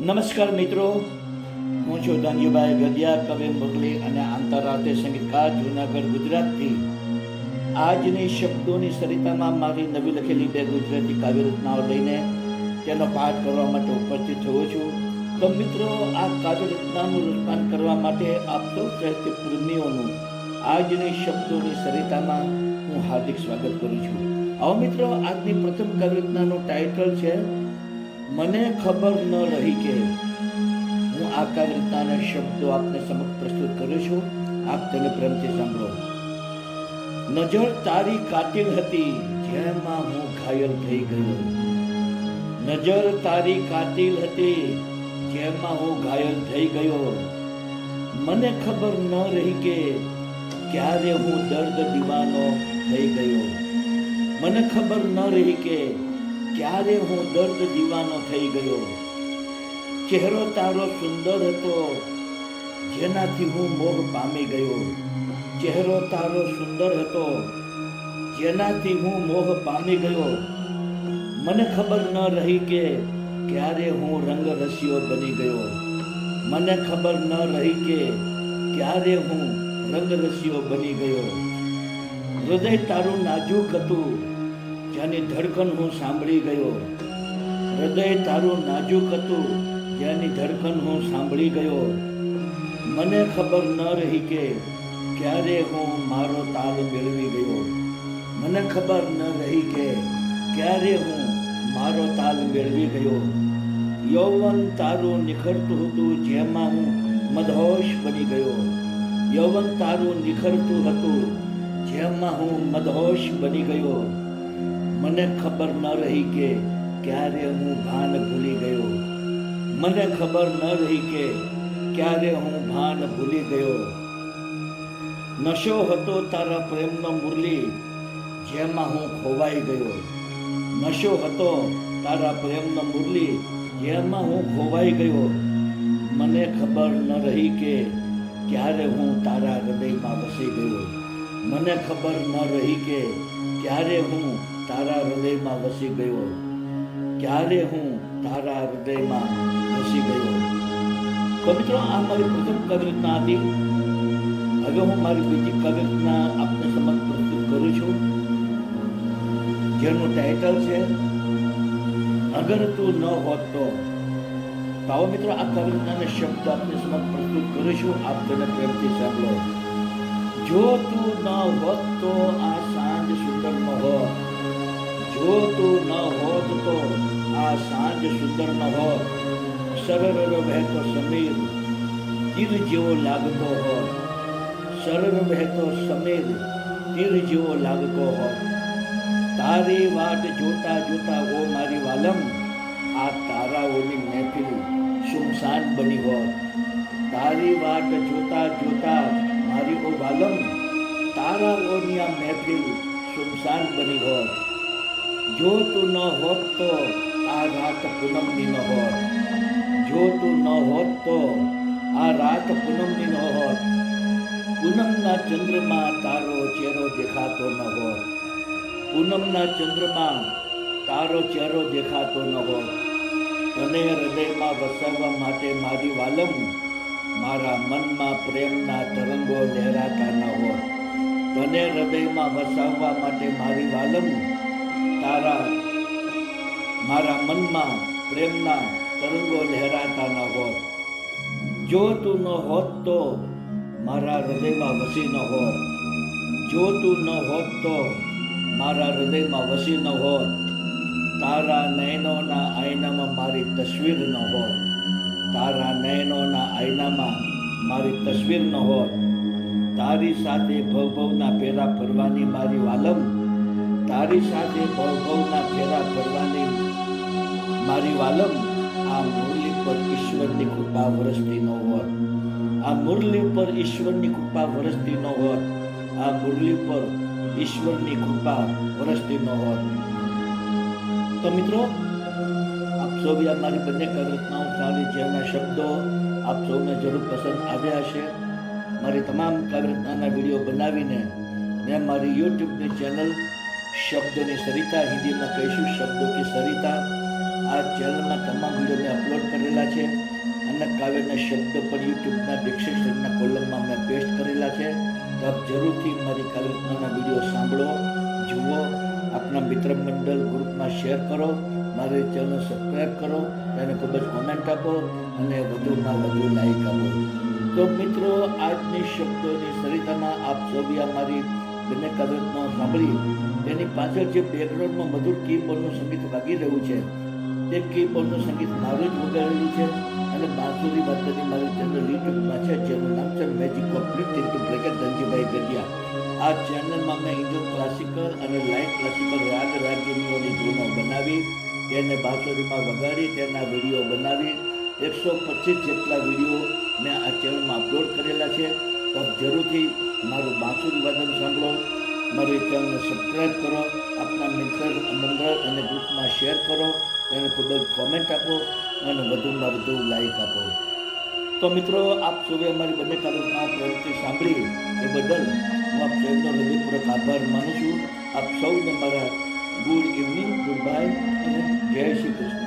નમસ્કાર મિત્રો. હું છું ધનજીભાઈ ગદિયા કવિ મુરલી અને આંતરરાષ્ટ્રીય સંગીતકાર, જૂનાગઢ, ગુજરાતથી. આજની શબ્દોની સરિતામાં મારી નવી લખેલી બે ગુજરાતી કાવ્ય રચનાઓ લઈને તેનો પાઠ કરવા માટે ઉપસ્થિત થયો છું. તો મિત્રો, આ કાવ્ય રચનાનું રૂપાન કરવા માટે આપ સૌ સાહિત્ય પ્રેમીઓનું આજની શબ્દોની સરિતામાં હું હાર્દિક સ્વાગત કરું છું. આવો મિત્રો, આજની પ્રથમ કાવ્ય રચનાનું ટાઇટલ છે મને ખબર ન રહી કે હું આ શબ્દો આપને સમક્ષ પ્રસ્તુત કરું છું. આપ તેને પ્રેમથી સાંભળો. નજર તારી કાતિલ હતી, જેમાં હું ઘાયલ થઈ ગયો. નજર તારી કાતિલ હતી, જેમાં હું ઘાયલ થઈ ગયો. મને ખબર ન રહી કે ક્યારે હું દર્દ દીવાનો થઈ ગયો. મને ખબર ન રહી કે ક્યારે હું દર્દ દીવાનો થઈ ગયો? ચહેરો તારો સુંદર હતો, જેનાથી હું મોહ પામી ગયો. ચહેરો તારો સુંદર હતો, જેનાથી હું મોહ પામી ગયો. મને ખબર ન રહી કે ક્યારે હું રંગ રસિયો બની ગયો. મને ખબર ન રહી કે ક્યારે હું રંગ રસિયો બની ગયો. હૃદય તારું નાજુક હતું જેની ધડકન હું સાંભળી ગયો. હૃદય તારું નાજુક હતું જેની ધડકન હું સાંભળી ગયો. મને ખબર ન રહી કે ક્યારે હું મારો તાલ મેળવી ગયો. મને ખબર ન રહી કે ક્યારે હું મારો તાલ મેળવી ગયો. યૌવન તારું નિખરતું હતું, જેમાં હું મદહોશ બની ગયો. યૌવન તારું નિખરતું હતું, જેમાં હું મદહોશ બની ગયો. મને ખબર ન રહી કે ક્યારે હું ભાન ભૂલી ગયો. મને ખબર ન રહી કે ક્યારે હું ભાન ભૂલી ગયો. નશો હતો તારા પ્રેમનો મુરલી, જેમાં હું ખોવાઈ ગયો. નશો હતો તારા પ્રેમનો મુરલી, જેમાં હું ખોવાઈ ગયો. મને ખબર ન રહી કે ક્યારે હું તારા હૃદયમાં વસી ગયો. મને ખબર ન રહી કે ક્યારે હું તારા હૃદયમાં વસી ગયો ક્યારે હું તારા હૃદયમાં વસી ગયો મિત્રો, આ મારી પ્રથમ કવિતા હતી. હવે હું મારી બીજી કવિતા આપને સમક્ષ પ્રસ્તુત કરું છું. જેનું ટાઇટલ છે, અગર તું ન હોત તો. આવો મિત્રો, આ કવિતાને શબ્દ આપને સમક્ષ પ્રસ્તુત કરું છું. આપ તેને પ્રેમથી સાંભળો. જો તું ન હોત તો આ સાંજ સુંદર ન હોત. જો તું ન હોત તો આ સાંજ સુંદર ન હોત. સરળ વહેતો સમીર તીર જેવો લાગતો હોત. સરળ વહેતો સમીર તીર જેવો લાગતો હોત. તારી વાટ જોતા જોતા ઓ મારી વાલમ, આ તારાઓની મહેફિલ સુમસાન બની હોત. તારી વાટ જોતા જોતા મારી ઓ વાલમ, તારાઓની આ મહેફિલ સુમસાન બની હોત. જો તું ન હોત તો આ રાત પૂનમની ન હોત. જો તું ન હોત તો આ રાત પૂનમની ન હોત. પૂનમના ચંદ્રમાં તારો ચહેરો દેખાતો ન હોત. પૂનમના ચંદ્રમાં તારો ચહેરો દેખાતો ન હોત. તને હૃદયમાં વસાવવા માટે મારી વાલમ મારા મનમાં પ્રેમના તરંગો લહેરાતા ન હોત. તને હૃદયમાં વસાવવા માટે મારી વાલમ તારા મારા મનમાં પ્રેમના તરંગો લહેરાતા ન હોત. જો તું ન હોત તો મારા હૃદયમાં વસી ન હોત. જો તું ન હોત તો મારા હૃદયમાં વસી ન હોત. તારા નયનોના આયનામાં મારી તસવીર ન હોત. તારા નયનોના આયનામાં મારી તસવીર ન હોત. તારી સાથે ભવભવના ફેરા ફરવાની મારી વાલમ તારી સાથે ભવભવના ફેરા ફરવાની મારી વાલમ આ મુરલી પર ઈશ્વરની કૃપા વરસતી ન હોત. આ મુરલી પર ઈશ્વરની કૃપા વરસતી ન હોત. આ મુરલી પર ઈશ્વરની કૃપા વરસતી ન હોત. તો મિત્રો, આપ સૌ આ મારી બંને કવિતાઓ સારી જેના શબ્દો આપ સૌને જરૂર પસંદ આવ્યા હશે. મારી તમામ કવિતાના વીડિયો બનાવીને મેં મારી યુટ્યુબની ચેનલ શબ્દોની સરિતા હિન્દીમાં કહીશું, શબ્દો કે સરિતા. આ ચેનલમાં તમામ વીડિયો મેં અપલોડ કરેલા છે અને કાવ્યના શબ્દો પણ યુટ્યુબના ડિસ્ક્રિપ્શનના કોલમમાં મેં પેસ્ટ કરેલા છે. તો આપ જરૂરથી મારી કાવ્યના વીડિયો સાંભળો, જુઓ, આપના મિત્ર મંડળ ગ્રુપમાં શેર કરો, મારી ચેનલ સબસ્ક્રાઈબ કરો, તેને ખૂબ જ કોમેન્ટ આપો અને વધુમાં વધુ લાઈક આપો. તો મિત્રો, આજની શબ્દોની સરિતામાં આપ સૌ મારી બંને કાવ્યનો સાંભળી તેની પાછળ જે બેકગ્રાઉન્ડમાં મધુર કીબોર્ડનું સંગીત વાગી રહ્યું છે, તે કીબોર્ડનું સંગીત મારું જ વગાડેલું છે અને બાંસુરી વાદ્યની મારી ચેનલ યુટ્યુબમાં છે જેનું નામ છે magic complete into bracket Dhanjibhai Gadhiya. આ ચેનલમાં મેં ઇન્ડિયન ક્લાસિકલ અને લાઇટ ક્લાસિકલ રાગ રાગિનીઓની ધૂનો બનાવી, તેને બાંસુરીમાં વગાડી, તેના વીડિયો બનાવી, એકસો પચીસ જેટલા વીડિયો મેં આ ચેનલમાં અપલોડ કરેલા છે. તો જરૂરથી મારું બાંસુરી વાદન મારી ચેનલને સબસ્ક્રાઈબ કરો, આપના મિત્ર મંડળ અને ગ્રુપમાં શેર કરો, તેને ખૂબ જ કોમેન્ટ આપો અને વધુમાં વધુ લાઈક આપો. તો મિત્રો, આપ સૌએ અમારી બંને કાર્યક્રમમાં પ્રવૃત્તિ સાંભળી એ બદલ હું આપ સૌનો હૃદયપૂર્વક આભાર માનું છું. આપ સૌને મારા ગુડ ઇવનિંગ ગુડ બાય અને જય શ્રી કૃષ્ણ.